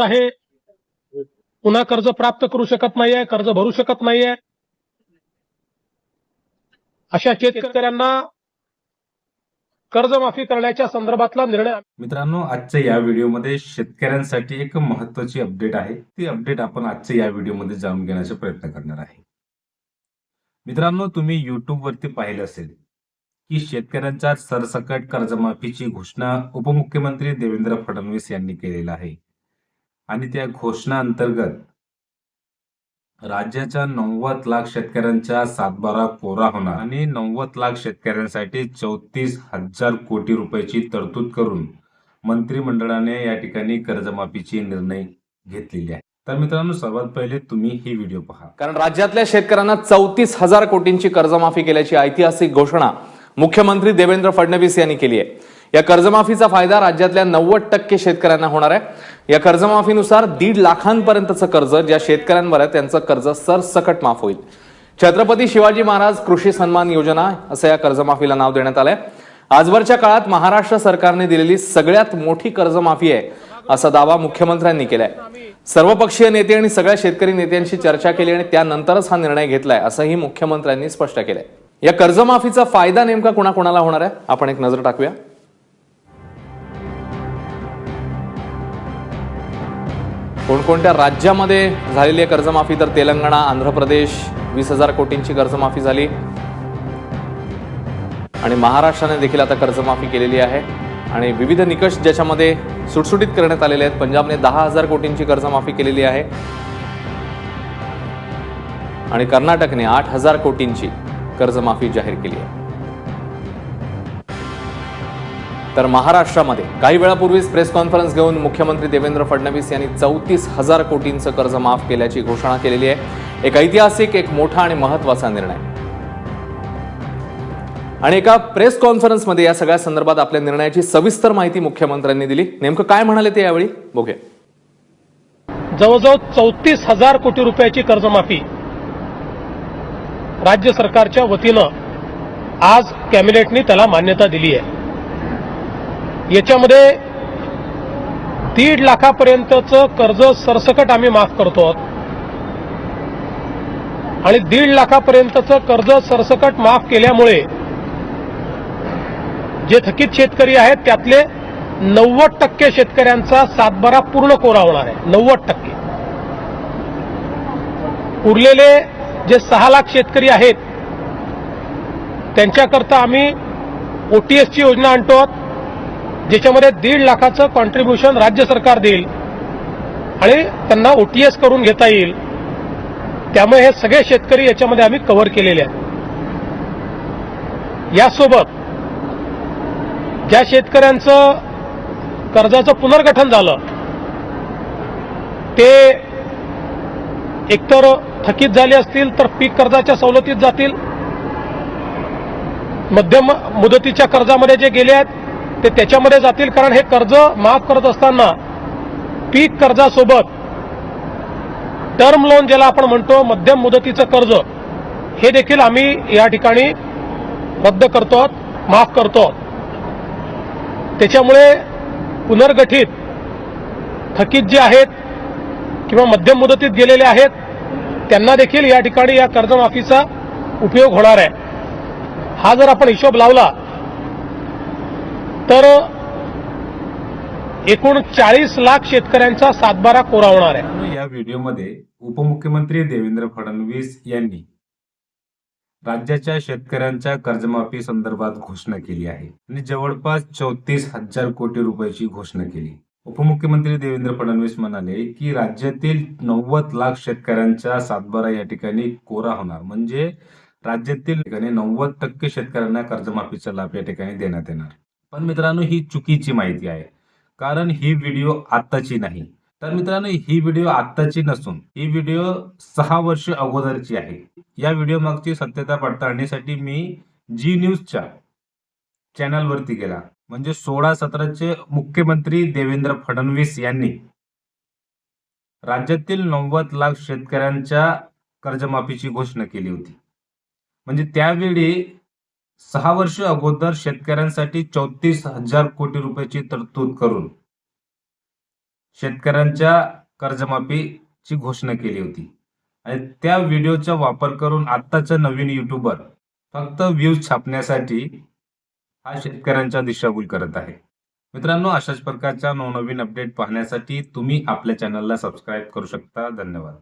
आहे. पुन्हा कर्ज प्राप्त करू शकत नाहीये कर्ज भरू शकत नाहीये. अशा शेतकऱ्यांना कर्जमाफी करण्याच्या संदर्भातला निर्णय मित्रांनो आजच्या या व्हिडिओमध्ये शेतकऱ्यांसाठी एक महत्वाची अपडेट आहे. ती अपडेट आपण आजच्या या व्हिडिओमध्ये जाणून घेण्याचा प्रयत्न करणार आहे. मित्रांनो तुम्ही युट्यूब वरती पाहिलं असेल की शेतकऱ्यांच्या सरसकट कर्जमाफीची घोषणा उपमुख्यमंत्री देवेंद्र फडणवीस यांनी केलेला आहे. आणि त्या घोषणा अंतर्गत राज्याच्या नव्वद लाख शेतकऱ्यांचा सातबारा कोरा होणार आणि नव्वद लाख शेतकऱ्यांसाठी चौतीस हजार कोटी रुपयाची तरतूद करून मंत्रिमंडळाने या ठिकाणी कर्जमाफीचे निर्णय घेतलेले आहे. तर मित्रांनो सर्वात पहिले तुम्ही ही व्हिडिओ पहा. कारण राज्यातल्या शेतकऱ्यांना चौतीस हजार कोटींची कर्जमाफी केल्याची ऐतिहासिक घोषणा मुख्यमंत्री देवेंद्र फडणवीस यांनी केली आहे. या कर्जमाफीचा फायदा राज्यातल्या नव्वद टक्के शेतकऱ्यांना होणार आहे. या कर्जमाफीनुसार दीड लाखांपर्यंतचं कर्ज ज्या शेतकऱ्यांवर आहे त्यांचं कर्ज सरसकट माफ होईल. छत्रपती शिवाजी महाराज कृषी सन्मान योजना असं या कर्जमाफीला नाव देण्यात आलंय. आजवरच्या काळात महाराष्ट्र सरकारने दिलेली सगळ्यात मोठी कर्जमाफी आहे असा दावा मुख्यमंत्र्यांनी केलाय. सर्वपक्षीय नेते आणि सगळ्या शेतकरी नेत्यांशी चर्चा केली आणि त्यानंतरच हा निर्णय घेतलाय असंही मुख्यमंत्र्यांनी स्पष्ट केलंय. या कर्जमाफीचा फायदा नेमका कुणाकुणाला होणार आहे? आपण एक नजर टाकूया. कोणकोणत्या राज्यामध्ये झालेली आहे कर्जमाफी? तर तेलंगणा आंध्र प्रदेश वीस हजार कोटींची कर्जमाफी झाली. आणि महाराष्ट्राने देखील आता कर्जमाफी केलेली आहे. आणि विविध निकष ज्याच्यामध्ये सुटसुटीत करण्यात आलेले आहेत. पंजाबने दहा हजार कोटींची कर्जमाफी केलेली आहे. आणि कर्नाटकने आठ हजार कोटींची कर्जमाफी जाहीर केली आहे. तर महाराष्ट्रामध्ये काही वेळापूर्वीच प्रेस कॉन्फरन्स घेऊन मुख्यमंत्री देवेंद्र फडणवीस यांनी चौतीस हजार कोटींचं कर्ज माफ केल्याची घोषणा केलेली आहे. एक ऐतिहासिक एक मोठा आणि महत्त्वाचा निर्णय. आणि एका प्रेस कॉन्फरन्समध्ये या सगळ्या संदर्भात आपल्या निर्णयाची सविस्तर माहिती मुख्यमंत्र्यांनी दिली. नेमकं काय म्हणाले ते यावेळी? बघूया. जवळजवळ चौतीस हजार कोटी रुपयाची कर्जमाफी राज्य सरकारच्या वतीनं आज कॅबिनेटने त्याला मान्यता दिली आहे. याच्यामध्ये दीड लाखापर्यंतचं कर्ज सरसकट आम्ही माफ करतो आणि दीड लाखापर्यंतचं कर्ज सरसकट माफ केल्यामुळे जे थकीत शेतकरी आहेत त्यातले नव्वद टक्के शेतकऱ्यांचा सातबारा पूर्ण कोरा होणार आहे. नव्वद टक्के. उरलेले जे सहा लाख शेतकरी आहेत त्यांच्याकरता आम्ही ओटीएसची योजना आणतो आहोत, ज्याच्यामध्ये दीड लाखाचं कॉन्ट्रीब्युशन राज्य सरकार देईल आणि त्यांना ओटीएस करून घेता येईल. त्यामुळे हे सगळे शेतकरी याच्यामध्ये आम्ही कव्हर केलेले आहेत. यासोबत ज्या शेतकऱ्यांचं कर्जाचं पुनर्गठन झालं ते एकतर थकीत झाले असतील तर पीक कर्जाच्या सवलतीत जातील. मध्यम मुदतीच्या कर्जामध्ये जे गेले आहेत ते त्याच्यामध्ये जातील. कारण हे कर्ज माफ करत असताना पीक कर्जासोबत टर्म लोन ज्याला आपण म्हणतो मध्यम मुदतीचं कर्ज हे देखील आम्ही या ठिकाणी रद्द करतो आहोत माफ करतो आहोत. त्याच्यामुळे पुनर्गठित थकीत जे आहेत किंवा मध्यम मुदतीत गेलेले आहेत त्यांना देखील या ठिकाणी या कर्जमाफीचा उपयोग होणार आहे. हा जर आपण हिशोब लावला तर एकूण चाळीस लाख शेतकऱ्यांचा सातबारा कोरा होणार आहे. या व्हिडिओमध्ये उपमुख्यमंत्री देवेंद्र फडणवीस यांनी राज्याच्या शेतकऱ्यांच्या कर्जमाफी संदर्भात घोषणा केली आहे आणि जवळपास चौतीस हजार कोटी रुपयाची घोषणा केली. उपमुख्यमंत्री देवेंद्र फडणवीस म्हणाले की राज्यातील नव्वद लाख शेतकऱ्यांचा सातबारा या ठिकाणी कोरा होणार. म्हणजे राज्यातील ठिकाणी नव्वद टक्के शेतकऱ्यांना कर्जमाफीचा लाभ या ठिकाणी देण्यात येणार. पण मित्रांनो ही चुकीची माहिती आहे. कारण ही व्हिडिओ आत्ताची नाही. तर मित्रांनो ही व्हिडिओ आत्ताची नसून ही व्हिडिओ सहा वर्ष अगोदरची आहे. या व्हिडिओ मागची सत्यता पडताळणीसाठी मी जी न्यूजच्या चॅनलवरती गेला. म्हणजे सोळा सतराचे मुख्यमंत्री देवेंद्र फडणवीस यांनी राज्यातील नव्वद लाख शेतकऱ्यांच्या कर्जमाफीची घोषणा केली होती. म्हणजे त्यावेळी सहा वर्ष अगोदर शेतकऱ्यांसाठी चौतीस हजार कोटी रुपयाची तरतूद करून शेतकऱ्यांच्या कर्जमाफीची घोषणा केली होती. आणि त्या व्हिडिओचा वापर करून आत्ताचा नवीन युट्यूबर फक्त व्ह्यूज छापण्यासाठी हा शेतकऱ्यांच्या दिशाभूल करत आहे. मित्रांनो अशाच प्रकारच्या नवनवीन अपडेट पाहण्यासाठी तुम्ही आपल्या चॅनलला सबस्क्राईब करू शकता. धन्यवाद.